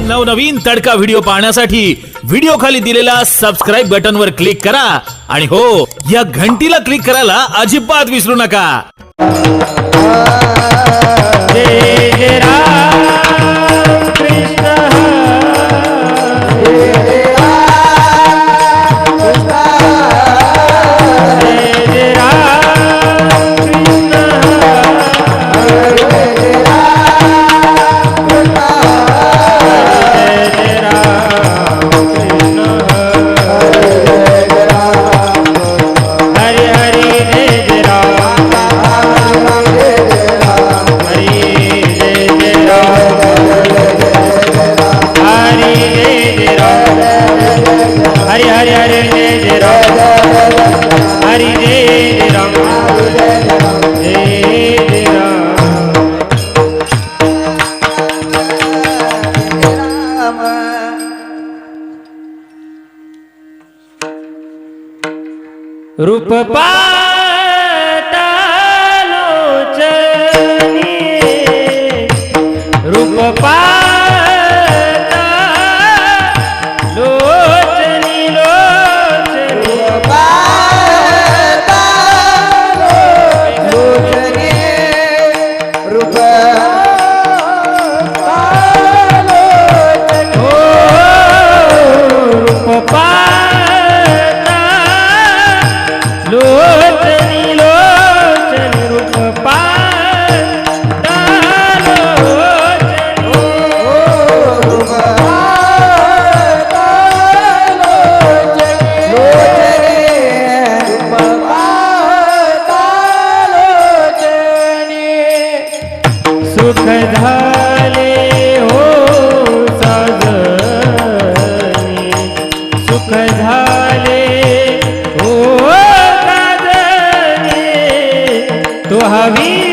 नवनवीन तडका व्हिडिओ पाहण्यासाठी व्हिडिओ खाली दिलेल्या सबस्क्राईब बटन वर क्लिक करा. आणि हो या घंटीला क्लिक करायला अजिबात विसरू नका. রূপ পা सुख धाले हो सजनी सुख धाले तो हवी